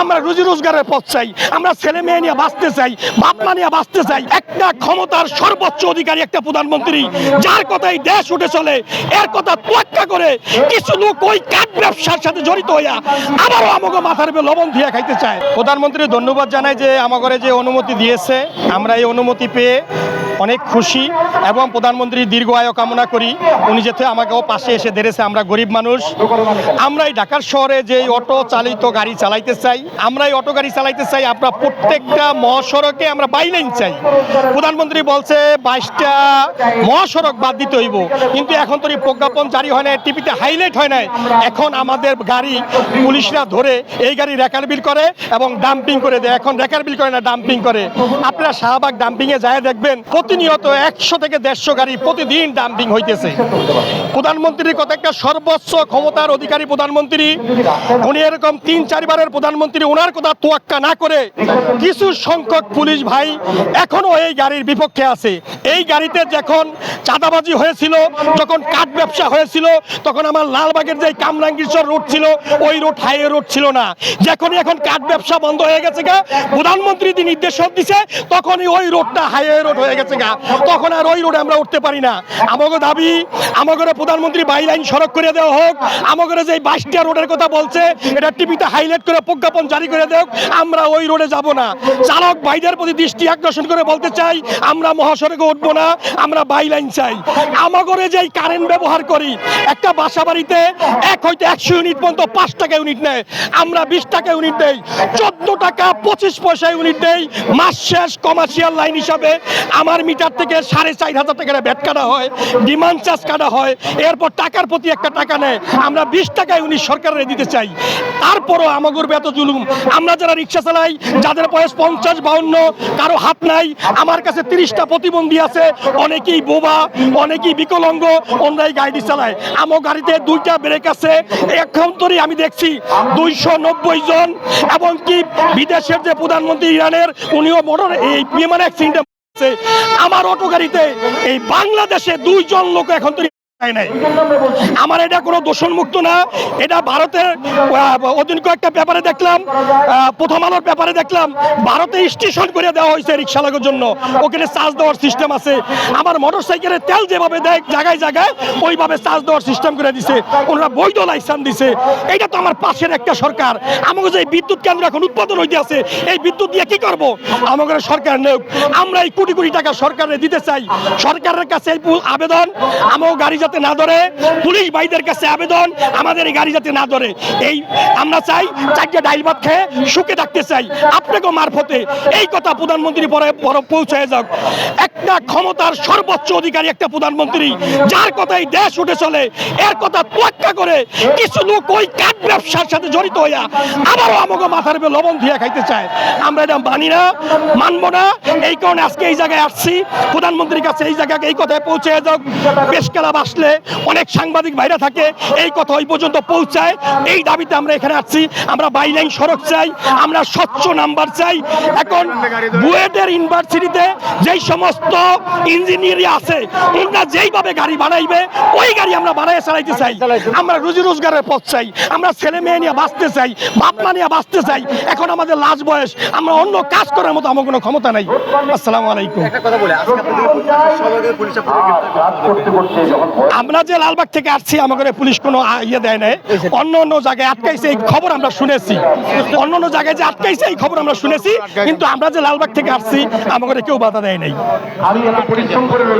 আমরা রুজি রোজগারের পথ চাই, আমরা ছেলে মেয়ে নিয়ে বাঁচতে চাই, বাপ মা নিয়ে বাঁচতে চাই, একটা ক্ষমতার সর্বোচ্চ অধিকারী একটা প্রধানমন্ত্রী, যার কথাই দেশ উঠে চলে, এর কথা তোয়াক্কা করে কিছু লোক ওই কাঠ ব্যবসার সাথে জড়িত হইয়া আবারও আমাকে মাথার উপরে লবণ দিয়ে খাইতে চায়। প্রধানমন্ত্রী, ধন্যবাদ জানাই যে আমাকে যে অনুমতি দিয়েছে, আমরা এই অনুমতি পেয়ে অনেক খুশি এবং প্রধানমন্ত্রী দীর্ঘ আয়ু কামনা করি। উনি যেতে আমাকেও পাশে এসে ধরেছে, আমরা গরিব মানুষ। আমরা এই ঢাকার শহরে যে অটো চালিত গাড়ি চালাইতে চাই আমরা এই অটো গাড়ি চালাইতে চাই, আমরা প্রত্যেকটা মহাসড়কে আমরা বাইলেন চাই। প্রধানমন্ত্রী বলছে, বাইশটা মহাসড়ক বাদ দিতে হইব। কিন্তু এখন তো এই প্রজ্ঞাপন জারি হয় না টিভিতে হাইলাইট হয় নাই। এখন আমাদের গাড়ি পুলিশরা ধরে এই গাড়ি রেকার বিল করে এবং ডাম্পিং করে দেয়। এখন রেকার বিল করে না, ডাম্পিং করে। আপনারা শাহবাগ ডাম্পিংয়ে যায় দেখবেন প্রতিনিয়ত একশো থেকে দেড়শো গাড়ি প্রতিদিন ডাম্পিং হইতেছে। প্রধানমন্ত্রীর কথা একটা সর্বোচ্চ ক্ষমতার অধিকারী প্রধানমন্ত্রী, উনি এরকম তিন চারবারের প্রধানমন্ত্রী ওনার কথা তোয়াক্কা না করে কিছু সংখ্যক পুলিশ ভাই এখনও এই গাড়ির বিপক্ষে আছে। এই গাড়িতে যখন চাঁদাবাজি হয়েছিল, যখন কাঠ ব্যবসা হয়েছিল, তখন আমার লালবাগের যে কামরাঙ্গীশ্বর রোড ছিল, ওই রোড, হাইওয়ে রোড ছিল না। যখনই এখন কাঠ ব্যবসা বন্ধ হয়ে গেছে গা, প্রধানমন্ত্রী নির্দেশ দিছে, তখনই ওই রোডটা হাইওয়ে রোড হয়ে গেছে গা তখন আর ওই রোডে আমরা উঠতে পারি না। আমাকে দাবি আমাকে প্রধানমন্ত্রী বাই লাইন সড়ক করে দেওয়া হোক আমাকে যে বাইশটা রোডের কথা বলছে, এটা টিভিতে হাইলাইট করে প্রজ্ঞাপন জারি করে দেওক, আমরা ওই রোডে যাব না। চালক ভাইদের প্রতি দৃষ্টি আকর্ষণ করে বলতে চাই, আমরা মহাসড়কে উঠবো না, আমরা বাই লাইন চাই। আমাগরে যেই কারেন্ট ব্যবহার করি, একটা বাসা বাড়িতে এক হইতে একশো ইউনিট পর্যন্ত পাঁচ টাকা ইউনিট নেয়, আমরা বিশ টাকা ইউনিট দেই, চোদ্দ টাকা পঁচিশ পয়সা ইউনিট দেই, মাস শেষ কমার্শিয়াল লাইন হিসাবে। আমার মিটার থেকে সাড়ে চার হাজার টাকা ব্যাট কাটা হয়, ডিমান্ড চার্জ কাটা হয়, এরপর টাকার প্রতি একটা টাকা নেয়। আমরা বিশ টাকা ইউনিট সরকারের দিতে চাই। তারপরও আমাগর এত জুলুম। আমরা যারা রিক্সা চালাই, যাদের বয়স পঞ্চাশ বাউন্ন, কারও হাত নাই, আমার কাছে তিরিশটা প্রতিবন্ধী আছে, অনেকেই বোবা, অনেকেই বিকলঙ্গ অন্যায় গাড়ি চালায়। আমার গাড়িতে দুইটা ব্রেক আছে। এখন তোরই আমি দেখছি দুইশো নব্বই জন, এবং কি বিদেশের যে প্রধানমন্ত্রী ইরানের, উনিও মোটর এই বিমান অ্যাক্সিডেন্টে আমার অটো গাড়িতে এই বাংলাদেশে দুইজন লোক এখন আমার এটা কোনো দূষণ মুক্ত না। এটা ভারতের অধীন কয়েকটা পেপারে দেখলাম প্রথম আলোর পেপারে দেখলাম। ভারতে স্টেশন করে দেওয়া হয়েছে রিক্সা লাগার জন্য। ওখানে চার্জ দেওয়ার সিস্টেম আছে। আমার মোটর সাইকেলের তেল যেভাবে দেয় জায়গায় জায়গায় ওইভাবে চার্জ দেওয়ার সিস্টেম করে দিছে। ওনারা বৈধ লাইসেন্স দিছে। এটা তো আমার পাশের একটা সরকার। আমাকে যে বিদ্যুৎ কেন্দ্র এখন উৎপাদন হইতে আছে এই বিদ্যুৎ দিয়ে কি করব? আমাদের সরকার নেওক আমরা এই কোটি কোটি টাকা সরকারে দিতে চাই। সরকারের কাছে এই আবেদন। আমার গাড়ি যাতে না ধরে, পুলিশ ভাইদের কাছে আবেদন, আমাদের এই গাড়ি যাতে না ধরে। এই আমরা চাই চারটে ডাইল ভাত খেয়ে সুখে থাকতে চাই। আপনাকেও মারফতে। এই কথা প্রধানমন্ত্রী পরে পৌঁছায় যাক। একটা ক্ষমতার সর্বোচ্চ অধিকারী একটা প্রধানমন্ত্রী। যার কথাই দেশ উঠে চলে, এর কথা তোয়াক্কা করে কিছু লোক ওই কাঠ ব্যবসার সাথে জড়িত হইয়া আবারও আমাকে মাথার উপরে লবণ দিয়ে খাইতে চায়। আমরা এটা মানি না, মানবো না। এই কারণে আজকে এই জায়গায় আসছি। প্রধানমন্ত্রীর কাছে এই জায়গায় এই কথায় পৌঁছে যাক। বেশ ক্লাব আসলে অনেক সাংবাদিক ভাইরা থাকে, এই কথা ওই পর্যন্ত পৌঁছায়। এই দাবিতে আমরা এখানে আসছি। আমরা বাইলাইন সড়ক চাই, আমরা স্বচ্ছ নাম্বার চাই। এখন বুয়েটের ইউনিভার্সিটিতে যেই সমস্ত ইঞ্জিনিয়ারিং আছে ওনারা যেইভাবে গাড়ি বানাইবে ওই গাড়ি আমরা বানাই চালাইতে চাই। আমরা রুজি রোজগারের পথ চাই আমরা ছেলে মেয়ে নিয়ে বাঁচতে চাই বাপ মা নিয়ে বাঁচতে চাই। এখন আমাদের লাশ বয়স আমরা অন্য কাজ করার মতো আমার কোনো ক্ষমতা নাই। আসসালামু আলাইকুম। গ্রেফতার করছে। আমরা যে লালবাগ থেকে আসছি আমাদের পুলিশ কোনো ইয়ে দেয় নাই। অন্য অন্য জায়গায় আটকাইছে এই খবর আমরা শুনেছি। অন্য অন্য জায়গায় যে আটকাইছে এই খবর আমরা শুনেছি। কিন্তু আমরা যে লালবাগ থেকে আসছি আমাদের কেউ বাধা দেয় নাই। আমি এত পরিশ্রম করে